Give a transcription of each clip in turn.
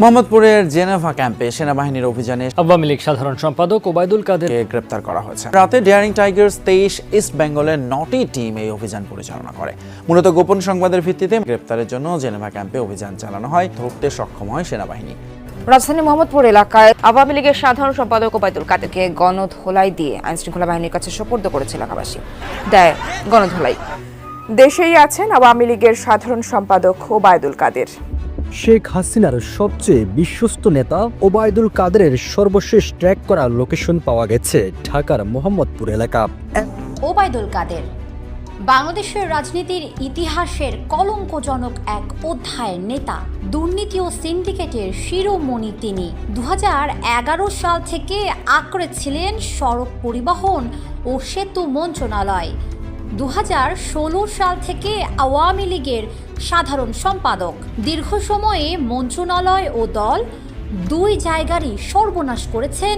মোহাম্মদপুরের জেনেভা ক্যাম্পে সেনাবাহিনীর অভিযানে আওয়ামী লীগ সাধারণ সম্পাদক ওবায়দুল কাদেরকে গ্রেপ্তার করা হয়েছে। রাতে ডেয়ারিং টাইগার্স তেইশ ইস্ট বেঙ্গলের নটি টিম এই অভিযান পরিচালনা করে। মূলত গোপন সংবাদের ভিত্তিতে গ্রেপ্তারের জন্য জেনেভা ক্যাম্পে অভিযান চালানো হয় ধরতে সক্ষম হয় সেনাবাহিনী। রাজধানী মোহাম্মদপুর এলাকায় আওয়ামী লীগের সাধারণ সম্পাদক ওবায়দুল কাদেরকে গণধোলাই দিয়ে আইনশৃঙ্খলা বাহিনীর কাছে সোপর্দ করেছে এলাকাবাসী। দেয় গণধোলাই। দেশেই আছেন আওয়ামী লীগের সাধারণ সম্পাদক ওবায়দুল কাদের। শেখ হাসিনার সবচেয়ে বিশ্বস্ত নেতা ওবায়দুল কাদেরের সর্বশেষ ট্র্যাক করা লোকেশন পাওয়া গেছে ঢাকার মোহাম্মদপুর এলাকা। ওবায়দুল কাদের, বাংলাদেশের রাজনীতির ইতিহাসের কলঙ্কজনক এক অধ্যায়ের নেতা, দুর্নীতি ও সিন্ডিকেটের শিরোমণি তিনি। দু হাজার এগারো সাল থেকে আঁকড়ে ছিলেন সড়ক পরিবহন ও সেতু মন্ত্রণালয়। দু হাজার ষোলো সাল থেকে আওয়ামী লীগের সাধারণ সম্পাদক। দীর্ঘ সময়ে মন্ত্রণালয় ও দল দুই জায়গারই সর্বনাশ করেছেন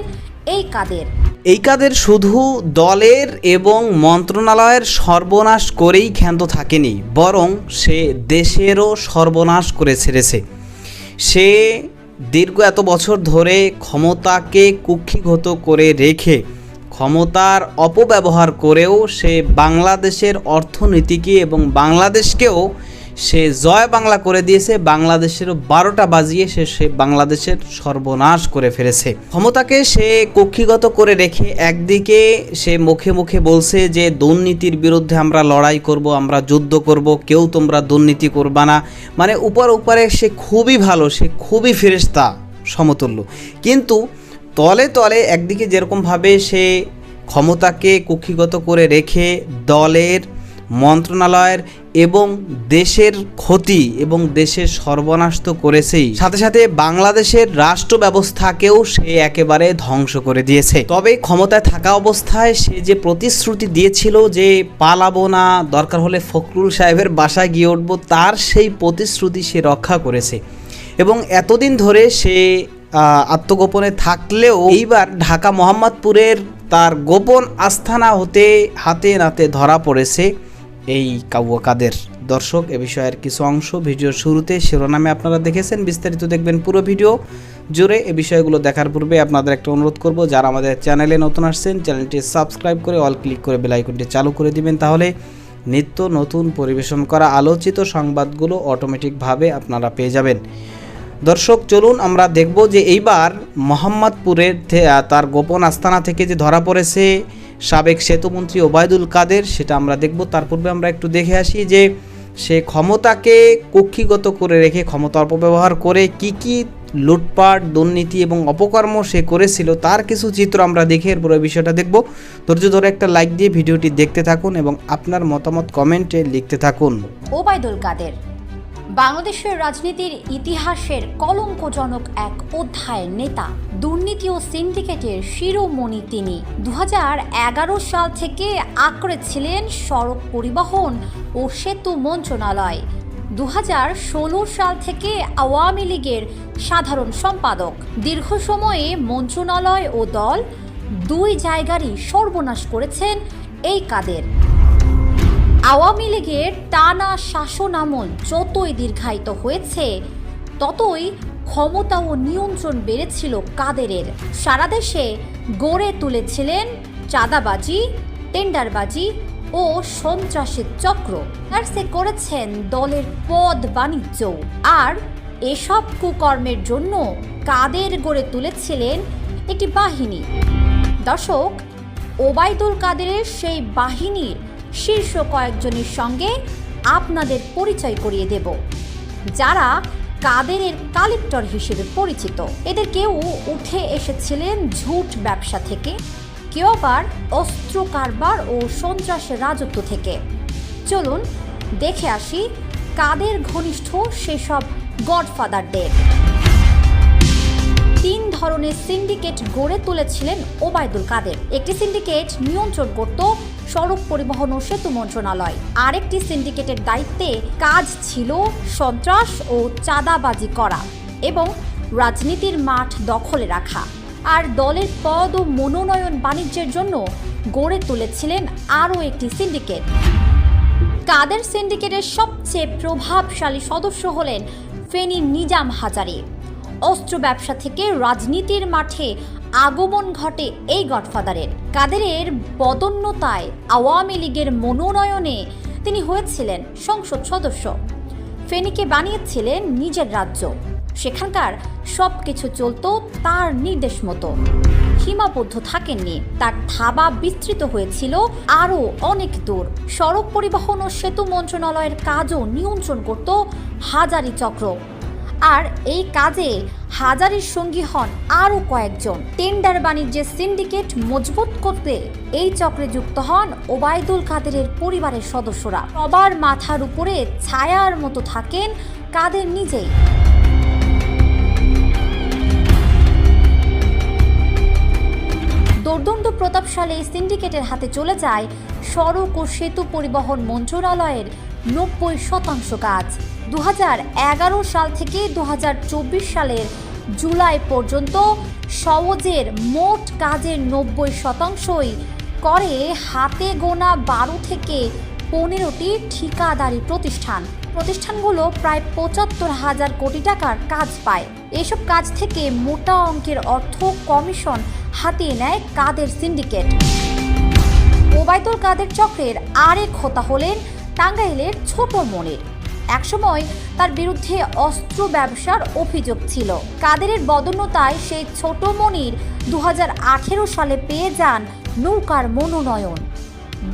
এই কাদের। এই কাদের শুধু দলের এবং মন্ত্রণালয়ের সর্বনাশ করেই ক্ষান্ত থাকেনি, বরং সে দেশেরও সর্বনাশ করে ছেড়েছে। সে দীর্ঘ এত বছর ধরে ক্ষমতাকে কুক্ষিগত করে রেখে ক্ষমতার অপব্যবহার করেও সে বাংলাদেশের অর্থনীতিকে এবং বাংলাদেশকেও সে জয় বাংলা করে দিয়েছে বাংলাদেশের বারোটা বাজিয়ে সে সে বাংলাদেশের সর্বনাশ করে ফেলেছে। ক্ষমতাকে সে কক্ষিগত করে রেখে একদিকে সে মুখে মুখে বলছে যে, দুর্নীতির বিরুদ্ধে আমরা লড়াই করব, আমরা যুদ্ধ করব, কেউ তোমরা দুর্নীতি করবা না। মানে উপর উপরে সে খুবই ভালো, সে খুবই ফেরেস্তা সমতুল্য। কিন্তু তলে তলে একদিকে যেরকমভাবে সে ক্ষমতাকে কুক্ষিগত করে রেখে দলের, মন্ত্রণালয়ের এবং দেশের ক্ষতি এবং দেশের সর্বনাশ তো করেছেই। সাথে সাথে বাংলাদেশের রাষ্ট্র ব্যবস্থাকেও সে একেবারে ধ্বংস করে দিয়েছে। তবে ক্ষমতায় থাকা অবস্থায় সে যে প্রতিশ্রুতি দিয়েছিল যে পালাবো না, দরকার হলে ফখরুল সাহেবের বাসায় গিয়ে উঠবো, তার সেই প্রতিশ্রুতি সে রক্ষা করেছে। এবং এতদিন ধরে সে আত্মগোপনে থাকলেও এইবার ঢাকা মোহাম্মদপুরের তার গোপন আস্থানা হতে, হাতে নাতে ধরা পড়েছে এই কাউয়া কাদের। দর্শক, এ বিষয়ের কিছু অংশ ভিডিওর শুরুতে শিরোনামে আপনারা দেখেছেন, বিস্তারিত দেখবেন পুরো ভিডিও জুড়ে। এ বিষয়গুলো দেখার পূর্বে আপনাদের একটা অনুরোধ করব, যারা আমাদের চ্যানেলে নতুন আসছেন, চ্যানেলটি সাবস্ক্রাইব করে অল ক্লিক করে বেল আইকনটি চালু করে দিবেন, তাহলে নিত্য নতুন পরিবেশন করা আলোচিত সংবাদগুলো অটোমেটিকভাবে আপনারা পেয়ে যাবেন। দর্শক, চলুন আমরা দেখব যে এইবার মোহাম্মদপুরের তার গোপন আস্তানা থেকে যে ধরা পড়েছে সাবেক সেতুমন্ত্রী ওবায়দুল কাদের, সেটা আমরা দেখব। তার পূর্বে আমরা একটু দেখে আসি যে সে ক্ষমতাকে কক্ষিগত করে রেখে, ক্ষমতা অপব্যবহার করে কি কি লুটপাট, দুর্নীতি এবং অপকর্ম সে করেছিল, তার কিছু চিত্র আমরা দেখে এরপর বিষয়টা দেখব। ধৈর্য ধরে একটা লাইক দিয়ে ভিডিওটি দেখতে থাকুন এবং আপনার মতামত কমেন্টে লিখতে থাকুন। ওবায়দুল কাদের বাংলাদেশের রাজনীতির ইতিহাসের কলঙ্কজনক এক অধ্যায়ের নেতা, দুর্নীতি ও সিন্ডিকেটের শিরোমণি তিনি। দু হাজার এগারো সাল থেকে আঁকড়ে ছিলেন সড়ক পরিবহন ও সেতু মন্ত্রণালয়। দু হাজার ষোলো সাল থেকে আওয়ামী লীগের সাধারণ সম্পাদক। দীর্ঘ সময়ে মন্ত্রণালয় ও দল দুই জায়গারই সর্বনাশ করেছেন এই কাদের। আওয়ামী লীগের টানা শাসন আমল যতই দীর্ঘায়িত হয়েছে, ততই ক্ষমতা ও নিয়ন্ত্রণ বেড়েছিল কাদেরের। সারা দেশে গড়ে তুলেছিলেন চাঁদাবাজি, টেন্ডারবাজি ও সন্ত্রাসের চক্র। আর সে করেছেন দলের পদ বাণিজ্য। আর এসব কুকর্মের জন্য কাদের গড়ে তুলেছিলেন একটি বাহিনী? দর্শক, ওবায়দুল কাদেরের সেই বাহিনীর শীর্ষ কয়েকজনের সঙ্গে আপনাদের পরিচয় করিয়ে দেব, যারা কাদেরের কালেক্টর হিসেবে পরিচিত। এদের কেউ উঠে এসেছিলেন ঝুট ব্যবসা থেকে, কেউ আবার অস্ত্র কারবার ও সন্ত্রাসের রাজত্ব থেকে। চলুন দেখে আসি কাদের ঘনিষ্ঠ সেসব গডফাদারদের। তিন ধরনের সিন্ডিকেট গড়ে তুলেছিলেন ওবায়দুল কাদের। একটি সিন্ডিকেট নিয়ন্ত্রণ করত সড়ক পরিবহন ও সেতু মন্ত্রণালয়। আরেকটি সিন্ডিকেটের দায়িত্বে কাজ ছিল সন্ত্রাস ও চাঁদাবাজি করা এবং রাজনীতির মাঠ দখলে রাখা। আর দলের পদ ও মনোনয়ন বাণিজ্যের জন্য গড়ে তুলেছিলেন আরও একটি সিন্ডিকেট। কাদের সিন্ডিকেটের সবচেয়ে প্রভাবশালী সদস্য হলেন ফেনী নিজাম হাজারি। অস্ত্র ব্যবসা থেকে রাজনীতির মাঠে আগমন ঘটে এই গডফাদারের। কাদেরের বদন্যতায় আওয়ামী লীগের মনোনয়নে তিনি হয়েছিলেন সংসদ সদস্য। ফেনীকে বানিয়েছিলেন নিজের রাজ্য। সেখানকার সব কিছু চলতো তার নির্দেশ মতো। সীমাবদ্ধ থাকেননি, তার থাবা বিস্তৃত হয়েছিল আরও অনেক দূর। সড়ক পরিবহন ও সেতু মন্ত্রণালয়ের কাজও নিয়ন্ত্রণ করত হাজারি চক্র। আর এই কাজে হাজারের সঙ্গী হন আরও কয়েকজন। টেন্ডার বাণিজ্যের সিন্ডিকেট মজবুত করতে এই চক্রে যুক্ত হন ওবায়দুল কাদেরের পরিবারের সদস্যরা। সবার মাথার উপরে ছায়ার মতো থাকেন কাদের নিজেই। দোর্দণ্ড প্রতাপশালী সিন্ডিকেটের হাতে চলে যায় সড়ক ও সেতু পরিবহন মন্ত্রণালয়ের নব্বই শতাংশ কাজ। দু হাজার এগারো সাল থেকে দু হাজার চব্বিশ সালের জুলাই পর্যন্ত সওজের মোট কাজের নব্বই শতাংশই করে হাতে গোনা বারো থেকে পনেরোটি ঠিকাদারি প্রতিষ্ঠান। প্রতিষ্ঠানগুলো প্রায় পঁচাত্তর হাজার কোটি টাকার কাজ পায়। এসব কাজ থেকে মোটা অঙ্কের অর্থ কমিশন হাতিয়ে নেয় কাদের সিন্ডিকেট। ওবায়দুল কাদের চক্রের আরেক হোতা হলেন টাঙ্গাইলের ছোট মনির। একসময় তার বিরুদ্ধে অস্ত্র ব্যবসার অভিযোগ ছিল। কাদেরের বদন্যতায় সেই ছোট মনির দু হাজার আঠেরো সালে পেয়ে যান নৌকার মনোনয়ন।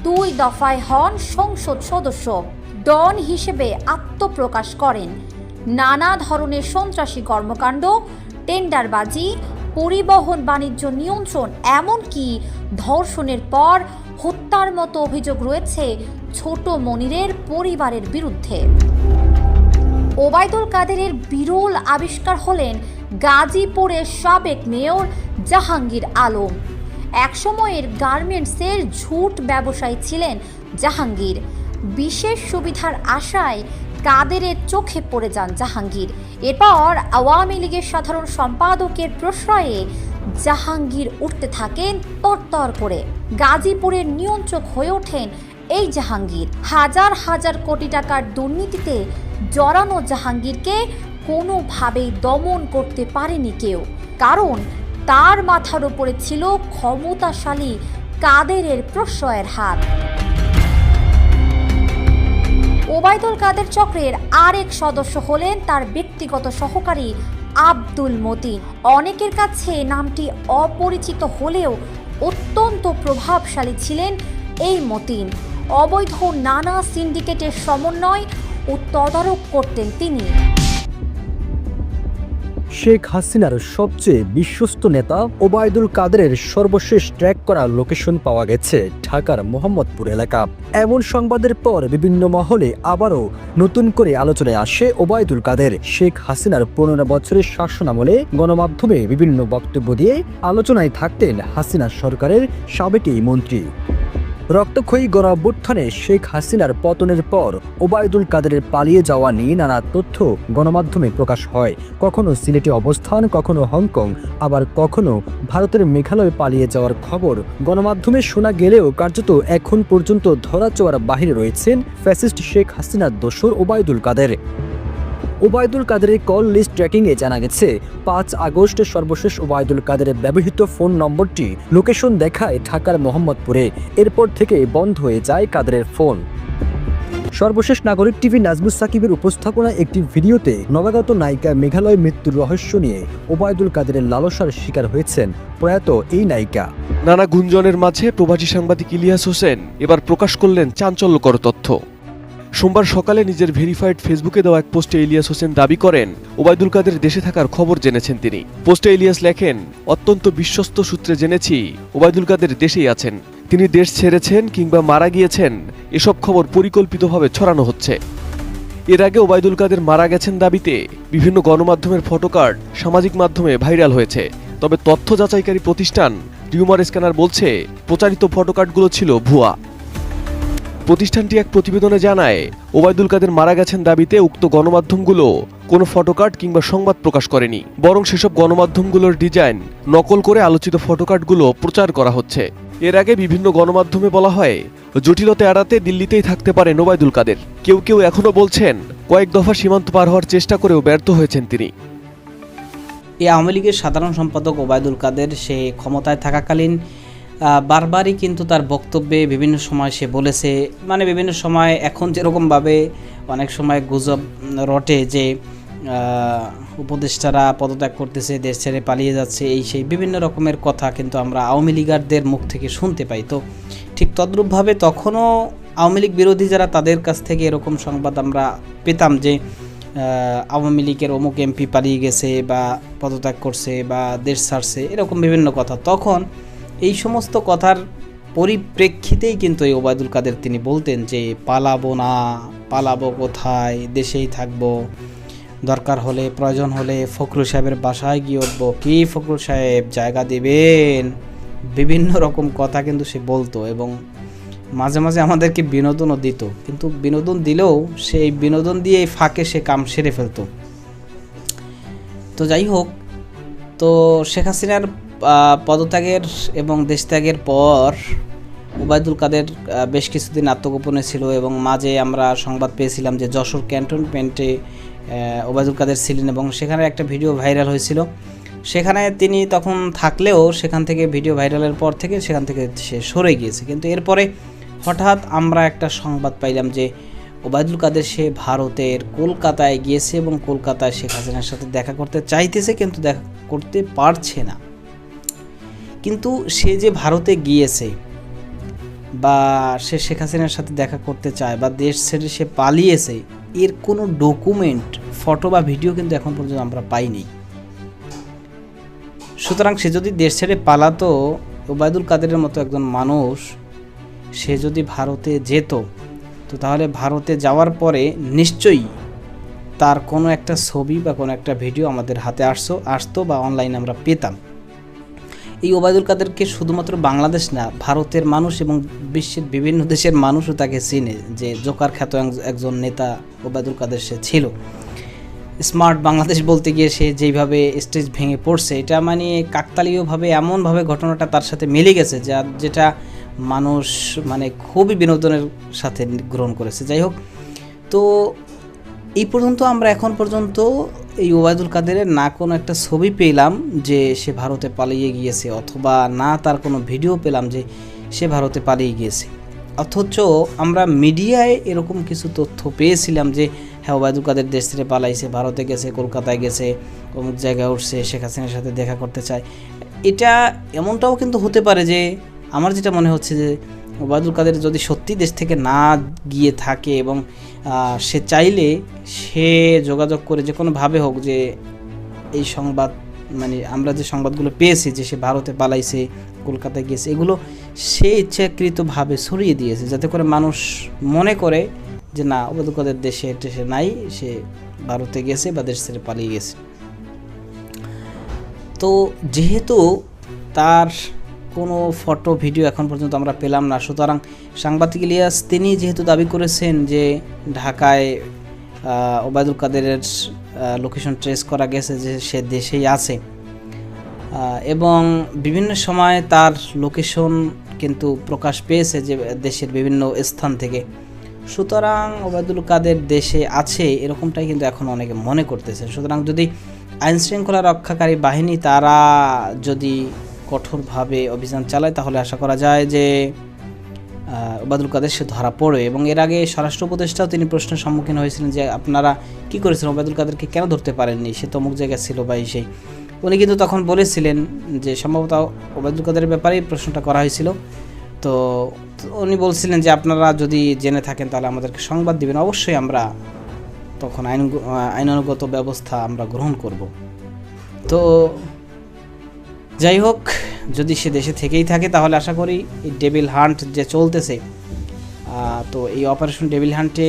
দুই দফায় হন সংসদ সদস্য। ডন হিসেবে আত্মপ্রকাশ করেন। নানা ধরনের সন্ত্রাসী কর্মকাণ্ড, টেন্ডারবাজি, পরিবহন বাণিজ্য নিয়ন্ত্রণ, এমনকি ধর্ষণের পর হত্যার মতো অভিযোগ রয়েছে ছোট মনিরের পরিবারের বিরুদ্ধে। ওবায়দুল কাদেরের বিরল আবিষ্কার হলেন গাজীপুরের সাবেক মেয়র জাহাঙ্গীর আলম। একসময়ের গার্মেন্টসের ঝুট ব্যবসায়ী ছিলেন জাহাঙ্গীর। বিশেষ সুবিধার আশায় কাদেরের চোখে পড়ে যান জাহাঙ্গীর। এরপর আওয়ামী লীগের সাধারণ সম্পাদকের প্রশ্রয়ে জাহাঙ্গীর উঠতে থাকেন তরতর করে। গাজীপুরের নিয়ন্ত্রক হয়ে ওঠেন এই জাহাঙ্গীর। হাজার হাজার কোটি টাকার দুর্নীতিতে জড়ানো জাহাঙ্গীরকে কোনোভাবেই দমন করতে পারেনি কেউ। কারণ তার মাথার উপরে ছিল ক্ষমতাশালী কাদেরের প্রশ্রয়ের হাত ওবায়দুল কাদের চক্রের আরেক সদস্য হলেন তার ব্যক্তিগত সহকারী আব্দুল মতিন। অনেকের কাছে নামটি অপরিচিত হলেও অত্যন্ত প্রভাবশালী ছিলেন এই মতিন। অবৈধ নানা সিন্ডিকেটের সমন্বয় ও তদারক করতেন তিনি। শেখ হাসিনার সবচেয়ে বিশ্বস্ত নেতা ওবায়দুল কাদেরের সর্বশেষ ট্র্যাক করা লোকেশন পাওয়া গেছে ঢাকার মোহাম্মদপুর এলাকা। এমন সংবাদের পর বিভিন্ন মহলে আবারও নতুন করে আলোচনায় আসে ওবায়দুল কাদের। শেখ হাসিনার পনেরো বছরের শাসনামলে গণমাধ্যমে বিভিন্ন বক্তব্য দিয়ে আলোচনায় থাকতেন হাসিনা সরকারের সাবেক মন্ত্রী। রক্তক্ষয়ী গণঅভ্যুত্থানে শেখ হাসিনার পতনের পর ওবায়দুল কাদেরের পালিয়ে যাওয়া নিয়ে নানা তথ্য গণমাধ্যমে প্রকাশ হয়। কখনো সিলেটে অবস্থান, কখনো হংকং, আবার কখনো ভারতের মেঘালয় পালিয়ে যাওয়ার খবর। গণমাধ্যমে শোনা গেলেও কার্যত এখন পর্যন্ত ধরা ধরাচোয়ার বাহিরে রয়েছেন ফ্যাসিস্ট শেখ হাসিনার দোসর ওবায়দুল কাদের। ওবায়দুল কাদেরের কল লিস্ট ট্র্যাকিংয়ে জানা গেছে, পাঁচ আগস্ট সর্বশেষ ওবায়দুল কাদেরের ব্যবহৃত ফোন নম্বরটি লোকেশন দেখায় ঢাকার মোহাম্মদপুরে। এরপর থেকে বন্ধ হয়ে যায় কাদেরের ফোন। সর্বশেষ নাগরিক টিভি নাজমুস সাকিবের উপস্থাপনায় একটি ভিডিওতে নবাগত নায়িকা মেঘালয় মৃত্যুর রহস্য নিয়ে ওবায়দুল কাদেরের লালসার শিকার হয়েছেন প্রয়াত এই নায়িকা। নানা গুঞ্জনের মাঝে প্রবাসী সাংবাদিক ইলিয়াস হোসেন এবার প্রকাশ করলেন চাঞ্চল্যকর তথ্য। সোমবার সকালে নিজের ভেরিফাইড ফেসবুকে দেওয়া এক পোস্টে ইলিয়াস হোসেন দাবি করেন, ওবায়দুল কাদের দেশে থাকার খবর জেনেছেন তিনি। পোস্টে ইলিয়াস লেখেন, অত্যন্ত বিশ্বস্ত সূত্রে জেনেছি, ওবায়দুল কাদের দেশেই আছেন। তিনি দেশ ছেড়েছেন কিংবা মারা গিয়েছেন, এসব খবর পরিকল্পিতভাবে ছড়ানো হচ্ছে। এর আগে ওবায়দুল কাদের মারা গেছেন দাবিতে বিভিন্ন গণমাধ্যমের ফটোকার্ড সামাজিক মাধ্যমে ভাইরাল হয়েছে। তবে তথ্য যাচাইকারী প্রতিষ্ঠান টিউমার স্ক্যানার বলছে, প্রচারিত ফটোকার্ডগুলো ছিল ভুয়া। প্রতিষ্ঠানটি এক প্রতিবেদনে জানায়, ওবায়দুল কাদের মারা গেছেন দাবিতে উক্ত গণমাধ্যমগুলো কোনো ফটোকার্ড কিংবা সংবাদ প্রকাশ করেনি। বরং সেসব গণমাধ্যমগুলোর ডিজাইন নকল করে আলোচিত ফটোকার্ডগুলো প্রচার করা হচ্ছে। এর আগে বিভিন্ন গণমাধ্যমে বলা হয়, জটিলতা এড়াতে দিল্লিতেই থাকতে পারেন ওবায়দুল কাদের। কেউ কেউ এখনও বলছেন, কয়েক দফা সীমান্ত পার হওয়ার চেষ্টা করেও ব্যর্থ হয়েছেন তিনি। এই আওয়ামী লীগের সাধারণ সম্পাদক ওবায়দুল কাদের সে ক্ষমতায় থাকাকালীন বারবারই কিন্তু তার বক্তব্যে বিভিন্ন সময় সে বলেছে মানে বিভিন্ন সময় এখন যেরকমভাবে অনেক সময় গুজব রটে যে উপদেষ্টারা পদত্যাগ করতেছে, দেশ ছেড়ে পালিয়ে যাচ্ছে, এই সেই বিভিন্ন রকমের কথা কিন্তু আমরা আওয়ামী লীগারদের মুখ থেকে শুনতে পাই। তো ঠিক তদ্রূপভাবে তখনও আওয়ামী লীগ বিরোধী যারা তাদের কাছ থেকে এরকম সংবাদ আমরা পেতাম যে আওয়ামী লীগের অমুক এমপি পালিয়ে গেছে বা পদত্যাগ করছে বা দেশ ছাড়ছে, এরকম বিভিন্ন কথা। তখন সমস্ত কথার পরিপ্রেক্ষিতেই কিন্তু এই ওবায়দুল কাদের তিনি বলতেন যে পালাবো না, পালাবো কোথায়, দেশেই থাকব। দরকার হলে, প্রয়োজন হলে ফখরুল সাহেবের বাসায় গিয়ে উঠবো। কি ফখরুল সাহেব, জায়গা দেবেন? বিভিন্ন রকম কথা কিন্তু সে বলতো এবং মাঝে মাঝে আমাদেরকে বিনোদনও দিত। কিন্তু বিনোদন দিলেও সেই বিনোদন দিয়ে এই ফাঁকে সে কাম সেরে ফেলতো। তো যাই হোক, তো শেখ হাসিনার পদত্যাগের এবং দেশত্যাগের পর ওবায়দুল কাদের বেশ কিছুদিন আত্মগোপনে ছিল এবং মাঝে আমরা সংবাদ পেয়েছিলাম যে যশোর ক্যান্টনমেন্টে ওবায়দুল কাদের ছিলেন এবং সেখানে একটা ভিডিও ভাইরাল হয়েছিল। সেখানে তিনি তখন থাকলেও সেখান থেকে ভিডিও ভাইরালের পর থেকে সেখান থেকে সে সরে গিয়েছে। কিন্তু এরপরে হঠাৎ আমরা একটা সংবাদ পাইলাম যে ওবায়দুল কাদের সে ভারতের কলকাতায় গিয়েছে এবং কলকাতায় শেখ হাসিনার সাথে দেখা করতে চাইতেছে কিন্তু দেখা করতে পারছে না। কিন্তু সে যে ভারতে গিয়েছে বা সে শেখ হাসিনার সাথে দেখা করতে চায় বা দেশ ছেড়ে সে পালিয়েছে, এর কোনো ডকুমেন্ট ফটো বা ভিডিও কিন্তু এখন পর্যন্ত আমরা পাইনি। সুতরাং সে যদি দেশ ছেড়ে পালাতো, ওবায়দুল কাদেরের মতো একজন মানুষ, সে যদি ভারতে যেত, তো তাহলে ভারতে যাওয়ার পরে নিশ্চয়ই তার কোনো একটা ছবি বা কোনো একটা ভিডিও আমাদের হাতে আসতো আসতো বা অনলাইনে আমরা পেতাম। এই ওবায়দুল কাদেরকে শুধুমাত্র বাংলাদেশ না, ভারতের মানুষ এবং বিশ্বের বিভিন্ন দেশের মানুষও তাকে চিনে যে জোকার খ্যাত একজন নেতা ওবায়দুল কাদের সে ছিল। স্মার্ট বাংলাদেশ বলতে গিয়ে সে যেইভাবে স্টেজ ভেঙে পড়ছে, এটা মানে কাকতালীয়ভাবে এমনভাবে ঘটনাটা তার সাথে মিলে গেছে যা যেটা মানুষ মানে খুবই বিনোদনের সাথে গ্রহণ করেছে। যাই হোক, তো এই পর্যন্ত আমরা এখন পর্যন্ত এই ওবায়দুল কাদেরের না কোনো একটা ছবি পেলাম যে সে ভারতে পালিয়ে গিয়েছে, অথবা না তার কোনো ভিডিও পেলাম যে সে ভারতে পালিয়ে গিয়েছে। অথচ আমরা মিডিয়ায় এরকম কিছু তথ্য পেয়েছিলাম যে হ্যাঁ ওবায়দুল কাদের দেশ থেকে পালাইছে, ভারতে গেছে, কলকাতায় গেছে, অমুক জায়গায় উঠছে, শেখ হাসিনার সাথে দেখা করতে চায়। এটা এমনটাও কিন্তু হতে পারে যে, আমার যেটা মনে হচ্ছে যে ওবায়দুল কাদের যদি সত্যি দেশ থেকে না গিয়ে থাকে এবং সে চাইলে সে যোগাযোগ করে যে কোনোভাবে হোক যে এই সংবাদ মানে আমরা যে সংবাদগুলো পেয়েছি যে সে ভারতে পালাইছে, কলকাতায় গিয়েছে, এগুলো সে ইচ্ছাকৃতভাবে ছড়িয়ে দিয়েছে যাতে করে মানুষ মনে করে যে না, ওবায়দুল কাদের দেশে টেশে নাই, সে ভারতে গেছে বা দেশ ছেড়ে পালিয়ে গেছে। তো যেহেতু তার কোনো ফটো, ভিডিও এখন পর্যন্ত আমরা পেলাম না। সুতরাং সাংবাদিক ইলিয়াস, তিনি যেহেতু দাবি করেছেন যে ঢাকায় ওবায়দুল কাদেরের লোকেশন ট্রেস করা গেছে যে সে দেশেই আছে। এবং বিভিন্ন সময় তার লোকেশন কিন্তু প্রকাশ পেয়েছে যে দেশের বিভিন্ন স্থান থেকে। সুতরাং ওবায়দুল কাদের দেশে আছে এরকমটাই কিন্তু এখন অনেকে মনে করতেছে সুতরাং যদি আইনশৃঙ্খলা রক্ষাকারী বাহিনী, তারা যদি কঠোরভাবে অভিযান চালায় তাহলে আশা করা যায় যে আহ, ওবায়দুল কাদের সে ধরা পড়বে। এবং এর আগে স্বরাষ্ট্র উপদেষ্টাও তিনি প্রশ্নের সম্মুখীন হয়েছিলেন যে আপনারা কি করেছেন ওবায়দুল কাদেরকে কেন ধরতে পারেননি? সে তো অমুক জায়গায় ছিল বা সেই। উনি কিন্তু তখন বলেছিলেন যে সম্ভবত ওবায়দুল কাদের ব্যাপারেই প্রশ্নটা করা হয়েছিল। তো উনি বলছিলেন যে আপনারা যদি জেনে থাকেন তাহলে আমাদেরকে সংবাদ দিবেন। অবশ্যই আমরা তখন আইন আইনানুগত ব্যবস্থা আমরা গ্রহণ করব। তো যাই হোক, যদি সে দেশে থেকেই থাকে, তাহলে আশা করি এই ডেভিল হান্ট যে চলতেছে তো এই অপারেশন ডেভিল হান্টে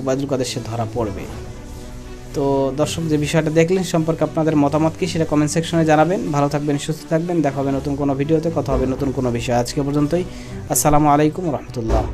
ওবায়দুল কাদের সে ধরা পড়বে। তো দর্শক, যে বিষয়টা দেখলেন, সম্পর্কে আপনাদের মতামত কি, সেটা কমেন্ট সেকশনে জানাবেন। ভালো থাকবেন, সুস্থ থাকবেন। দেখা হবে নতুন কোনো ভিডিওতে। কথা হবে নতুন কোনো বিষয়। আজকে পর্যন্তই। আসসালামু আলাইকুম রহমতুল্লাহ।